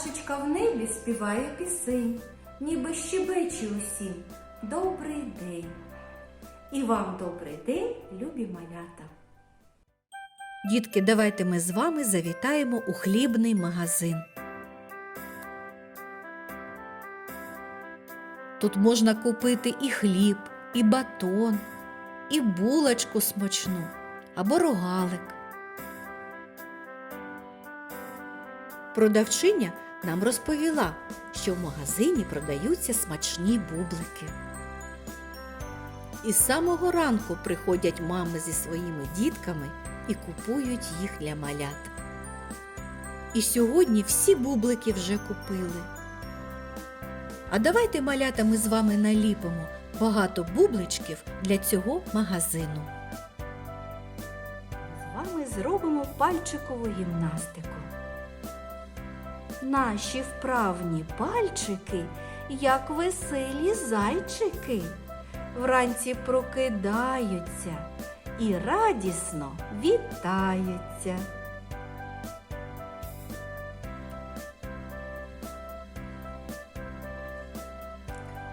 Пташечка в небі співає пісень, ніби щебече усім. Добрий день. І вам добрий день, любі малята. Дітки, давайте ми з вами завітаємо у хлібний магазин. Тут можна купити і хліб, і батон, і булочку смачну або рогалик. Продавчиня нам розповіла, що в магазині продаються смачні бублики. І з самого ранку приходять мами зі своїми дітками і купують їх для малят. І сьогодні всі бублики вже купили. А давайте малята ми з вами наліпимо багато бубличків для цього магазину. З вами зробимо пальчикову гімнастику. Наші вправні пальчики, як веселі зайчики, вранці прокидаються і радісно вітаються.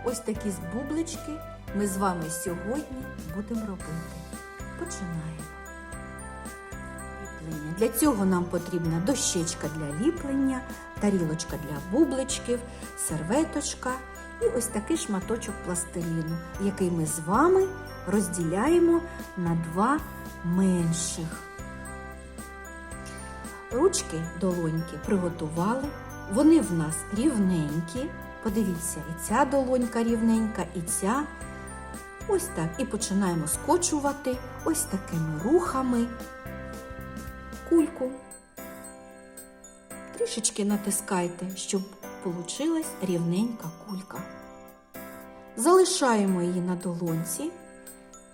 Ось такі з бублички ми з вами сьогодні будемо робити. Починаємо. Ліплення. Для цього нам потрібна дощечка для ліплення, тарілочка для бубличків, серветочка і ось такий шматочок пластиліну, який ми з вами розділяємо на два менших. Ручки долоньки приготували. Вони в нас рівненькі. Подивіться, і ця долонька рівненька, і ця. Ось так. І починаємо скочувати ось такими рухами кульку. Трішечки натискайте, щоб вийшла рівненька кулька. Залишаємо її на долонці.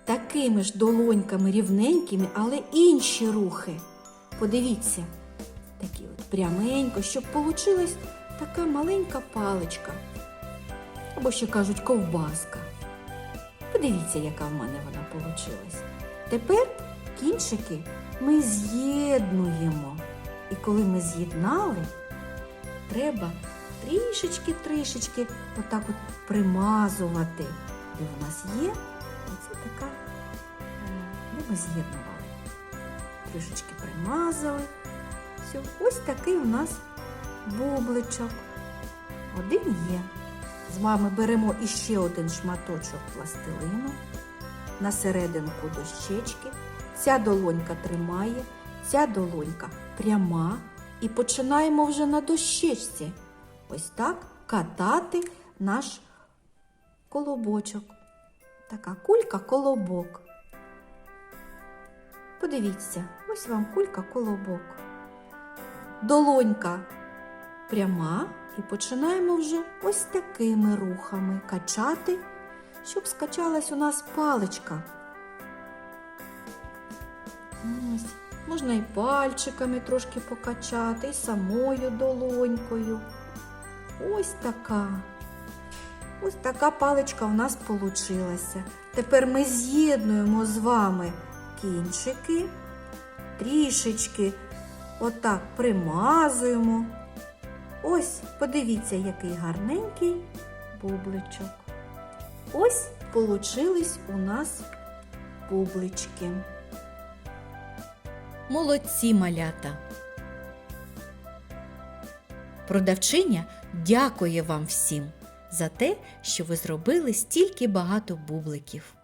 Такими ж долоньками рівненькими, але інші рухи. Подивіться, такі от пряменько, щоб вийшла така маленька паличка. Або ще кажуть ковбаска. Подивіться, яка в мене вона вийшла. Тепер кінчики ми з'єднуємо. І коли ми з'єднали, треба трішечки-трішечки отак от примазувати. Де в нас є оце така, де ми з'єднували. Трішечки примазали. Все, ось такий у нас бубличок. Один є. З вами беремо іще один шматочок пластилину на серединку дощечки. Ця долонька тримає, ця долонька пряма. І починаємо вже на дощечці ось так катати наш колобочок. Така кулька-колобок. Подивіться, ось вам кулька-колобок. Долонька пряма і починаємо вже ось такими рухами качати, щоб скачалась у нас паличка. Ось. Можна і пальчиками трошки покачати, і самою долонькою. Ось така. Ось така паличка у нас получилася. Тепер ми з'єднуємо з вами кінчики, трішечки отак примазуємо. Ось, подивіться, який гарненький бубличок. Ось получились у нас бублички. Молодці малята! Продавчиня дякує вам всім за те, що ви зробили стільки багато бубликів.